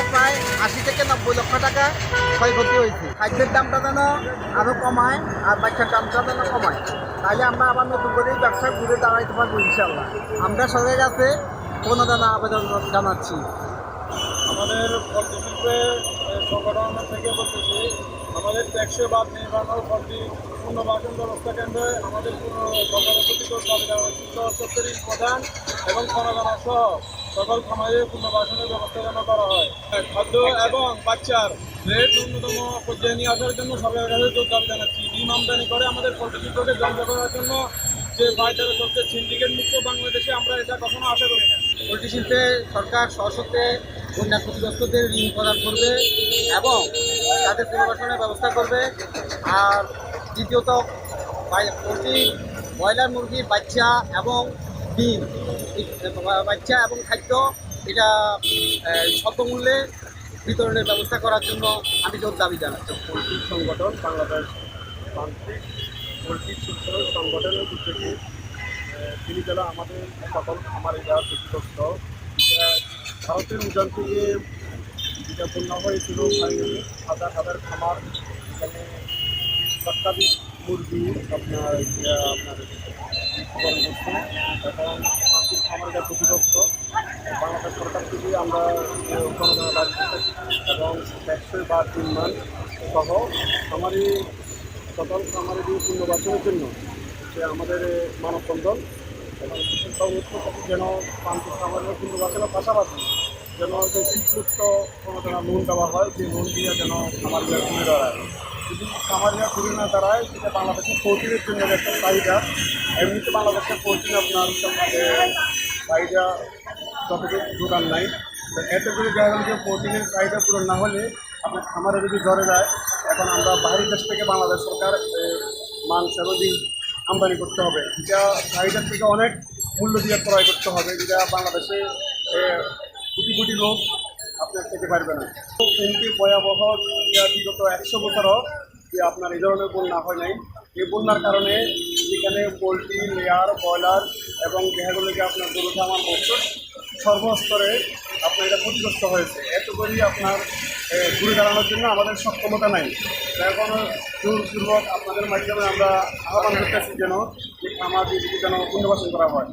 আমার প্রায় আশি থেকে নব্বই লক্ষ টাকা ক্ষয়ক্ষতি হয়েছে। খাদ্যের দামটা যেন আরও কমায় আর বাচ্চার দামটা যেন কমায়। তাহলে আমরা আবার নতুন করে ব্যবসা ঘুরে দাঁড়াইতে পারব ইনশাল্লাহ আমরা সবাই কাছে কোনো দানা আবেদন জানাচ্ছি। আমাদের সংগঠন থেকে বলতেছি, আমাদের ট্যাক্সে বাদ নির্মাণ পল্লী পুনর্বাসন ব্যবস্থা কেন্দ্রে আমাদের পুনর্গঠিত সত্তরিশ প্রধান এবং খনগানা সহ সকল খামারে পুনর্বাসনের ব্যবস্থা যেন করা হয়। খাদ্য এবং বাচ্চার রেট ন্যূনতম পর্যায়ে নিয়ে আসার জন্য সরকারের কাছে জোর দাবি জানাচ্ছি। ডিম আমদানি করে আমাদের পল্লী শিল্পকে ধ্বংস করার জন্য যে ফায়দারা চলছে, সিন্ডিকেট মুক্ত বাংলাদেশে আমরা এটা কখনো আশা করি না। পোলট্রি শিল্পে সরকার সশক্তে বন্যা ক্ষতিগ্রস্তদের ঋণ প্রদান করবে এবং তাদের পুনর্বাসনের ব্যবস্থা করবে। আর দ্বিতীয়ত পোলট্রি, ব্রয়লার মুরগির বাচ্চা এবং ডিম বাচ্চা এবং খাদ্য এটা স্বল্পমূল্যে বিতরণের ব্যবস্থা করার জন্য আমি জোর দাবি জানাচ্ছি। পোলট্রি সংগঠন বাংলাদেশ তান্ত্রিক পোলট্রি সংগঠনের উদ্যোগে তিনি যারা আমাদের সকল খামারিরা ক্ষতিগ্রস্ত আহ, ভারতের উজান থেকে যেটা বন্যা হয়েছিল হাজার হাজার খামার এখানে মুরগি আপনার ইয়া, আপনার এখন তান্ত্রিক খামারিরা ক্ষতিগ্রস্ত বাংলাদেশ সরকার থেকে আমরা দাবি করতেছি এবং ট্যাক্সের বা নির্মাণ সহ আমারই সকল আমাদের এই পুনর্বাসনের জন্য যে আমাদের মানববন্ধন এবং কৃষক উৎপত্তি যেন প্রান্তিক খামারের পুনর্বাসনের পাশাপাশি যেন যে শীতমুক্ত কোনো দেওয়া হয় যে লোন দিয়ে যেন খামারিরা ঘুরে দাঁড়ায় যদি খামারিরা ঘুরে না দাঁড়ায় সেটা বাংলাদেশের প্রোটিনের জন্য একটা চাহিদা, এমনিতে বাংলাদেশের প্রোটিন আপনার চাহিদা যতটুকু যোগান নাই। এতে করে দেখা গেল যে প্রোটিনের চাহিদা পূরণ না হলে আপনার খামারে যদি জ্বরে যায়, এখন আমরা বাইরের দেশ থেকে বাংলাদেশ সরকার মাংস এবং আমদানি করতে হবে। যেটা চাহিদার থেকে অনেক মূল্য দিয়ে ক্রয় করতে হবে। যেটা বাংলাদেশে কোটি কোটি লোক আপনার পারবে না। তো এমনি ভয়াবহ বিগত একশো বছরও যে আপনার এই ধরনের বন্যা হয় নাই। এই বন্যার কারণে যেখানে পোলট্রি, লেয়ার, ব্রয়লার এবং দেহাগুলোকে আপনার গরু খামার মজুর সর্বস্তরে আপনার এটা ক্ষতিগ্রস্ত হয়েছে। এত করেই আপনার ঘুরে দাঁড়ানোর জন্য আমাদের সক্ষমতা নাই। এখন জোরপূর্বক আপনাদের মাধ্যমে আমরা আহ্বান করতেছি যেন যে খামার যেন পুনর্বাসন করা হয়।